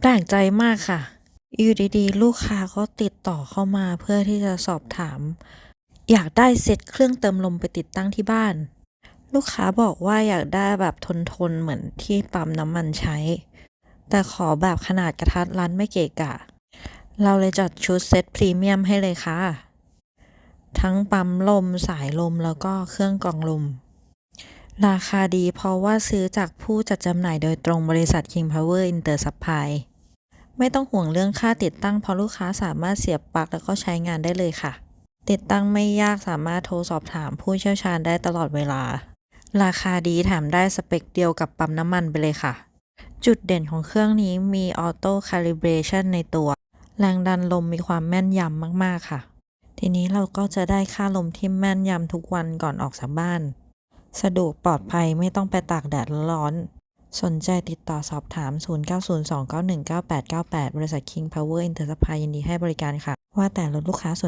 แปลกใจมากค่ะ อยู่ดีๆ ลูกค้าก็ติดต่อเข้ามาเพื่อที่จะสอบถาม อยากได้เซ็ตเครื่องเติมลมไปติดตั้งที่บ้าน ลูกค้าบอกว่าอยากได้แบบทนๆ เหมือนที่ปั๊มน้ำมันใช้ แต่ขอแบบขนาดกระทัดรัดไม่เกะกะ เราเลยจัดชุดเซ็ตพรีเมียมให้เลยค่ะ ทั้งปั๊มลมสายลมแล้วก็เครื่องกรองลม ราคาดีเพราะว่าซื้อจากผู้จัดจำหน่ายโดยตรงบริษัท King Power Inter Supply ไม่ต้องห่วงเรื่องค่าติดตั้งเพราะลูกค้าสามารถเสียบปลั๊กแล้วก็ใช้งานได้เลยค่ะ ติดตั้งไม่ยากสามารถโทรสอบถามผู้เชี่ยวชาญได้ตลอดเวลา ราคาดีแถมได้สเปคเดียวกับปั๊มน้ำมันไปเลยค่ะ จุดเด่นของเครื่องนี้มีออโต้คาลิเบรชันในตัว แรงดันลมมีความแม่นยำมากๆค่ะ ทีนี้เราก็จะได้ค่าลมที่แม่นยำทุกวันก่อนออกจากบ้าน สะดวกปลอดภัยไม่ต้องไปตากแดดร้อน สนใจติดต่อสอบถาม 0902919898 บริษัท King Power Inter Supply ยินดีให้บริการค่ะ ว่าแต่รถลูกค้าสวย